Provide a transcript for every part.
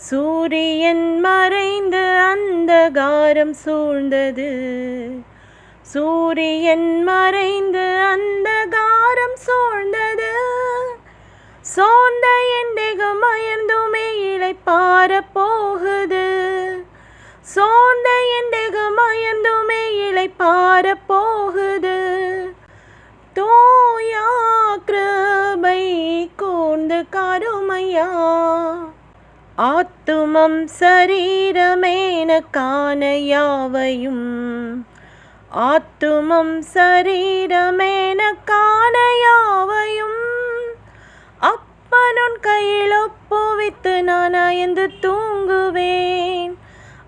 சூரியன் மறைந்து அந்தகாரம் சூழ்ந்தது. சூரியன் மறைந்து அந்தகாரம் சூழ்ந்தது. சோர்ந்த எண்டெகம் அயர்ந்துமே இழைப்பார போகுது. சோர்ந்த எண்டெகம் அயர்ந்துமே இழைப்பார போகுது. தோயா கிருபை கூர்ந்து கருமையா. ஆத்துமம் சரீரமேன காண யாவையும்? ஆத்துமம் சரீரமேன காண யாவையும்? அப்பனுன் கையில் ஒப்புவித்து நான் அயர்ந்து தூங்குவேன்.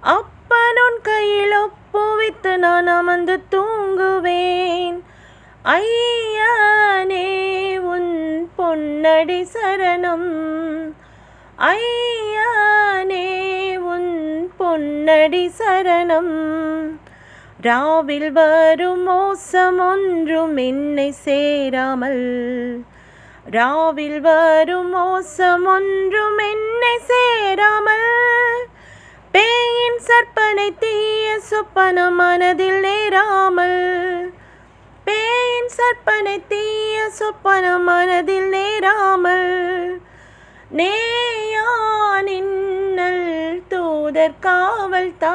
அப்பனுன் கையில் ஒப்புவித்து நான் அமர்ந்து தூங்குவேன். ஐயனே உன் பொன்னடி சரணம். ஐயனே பொன்னடி சரணம். ராவில் வரும் மோசம் ஒன்றும் என்னை சேராமல். ராவில் வரும் மோசம் ஒன்றும் என்னை சேராமல். பேயின் சற்பனை தீய சொப்பன மனதில் நேராமல். பேயின் சற்பனை தீய சொப்பன மனதில் நேராமல். நேயானின் தூதர் காவல் தா